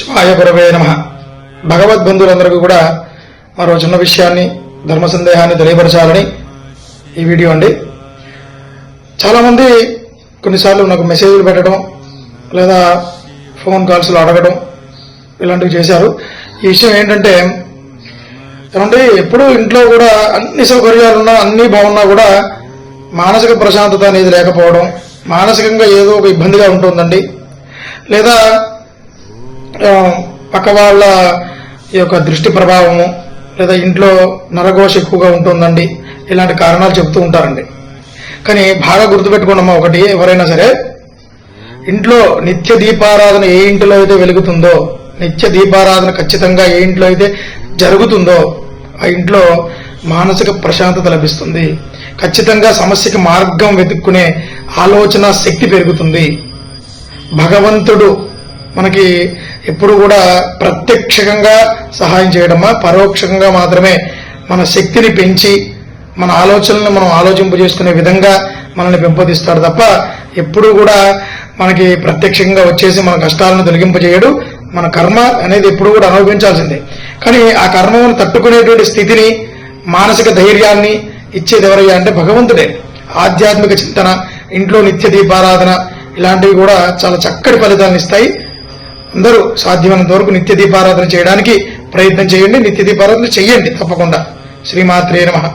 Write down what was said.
శివాయ గురవే నమ. భగవద్బంధువులందరికీ కూడా మరో చిన్న విషయాన్ని ధర్మ సందేహాన్ని తెలియపరచాలని ఈ వీడియో అండి. చాలామంది కొన్నిసార్లు నాకు మెసేజ్లు పెట్టడం లేదా ఫోన్ కాల్స్లో అడగడం ఇలాంటివి చేశారు. ఈ విషయం ఏంటంటే ఏమంటే ఎప్పుడు ఇంట్లో కూడా అన్ని సౌకర్యాలున్నా అన్నీ బాగున్నా కూడా మానసిక ప్రశాంతత అనేది లేకపోవడం మానసికంగా ఏదో ఒక ఇబ్బందిగా ఉంటుందండి. లేదా పక్క వాళ్ళ ఈ యొక్క దృష్టి ప్రభావము లేదా ఇంట్లో నరఘోష ఎక్కువగా ఉంటుందండి. ఇలాంటి కారణాలు చెప్తూ ఉంటారండి. కానీ బాగా గుర్తుపెట్టుకోండమ్మా ఒకటి ఎవరైనా సరే ఇంట్లో నిత్య దీపారాధన ఏ ఇంటిలో అయితే వెలుగుతుందో నిత్య దీపారాధన ఖచ్చితంగా ఏ ఇంట్లో అయితే జరుగుతుందో ఆ ఇంట్లో మానసిక ప్రశాంతత లభిస్తుంది. ఖచ్చితంగా సమస్యకి మార్గం వెతుక్కునే ఆలోచన శక్తి పెరుగుతుంది. భగవంతుడు మనకి ఎప్పుడు కూడా ప్రత్యక్షంగా సహాయం చేయడమా పరోక్షంగా మాత్రమే మన శక్తిని పెంచి మన ఆలోచనలను మనం ఆలోచింపు చేసుకునే విధంగా మనల్ని పెంపొదిస్తాడు తప్ప ఎప్పుడు కూడా మనకి ప్రత్యక్షంగా వచ్చేసి మన కష్టాలను తొలగింపజేయడు. మన కర్మ అనేది ఎప్పుడు కూడా అనుభవించాల్సిందే. కానీ ఆ కర్మను తట్టుకునేటువంటి స్థితిని మానసిక ధైర్యాన్ని ఇచ్చేది ఎవరయ్యా అంటే భగవంతుడే. ఆధ్యాత్మిక చింతన ఇంట్లో నిత్య దీపారాధన ఇలాంటివి కూడా చాలా చక్కటి ఫలితాలను ఇస్తాయి. అందరూ సాధ్యమైనంత వరకు నిత్య దీపారాధన చేయడానికి ప్రయత్నం చేయండి నిత్య దీపారాధన చేయండి తప్పకుండా. శ్రీమాత్రే నమః.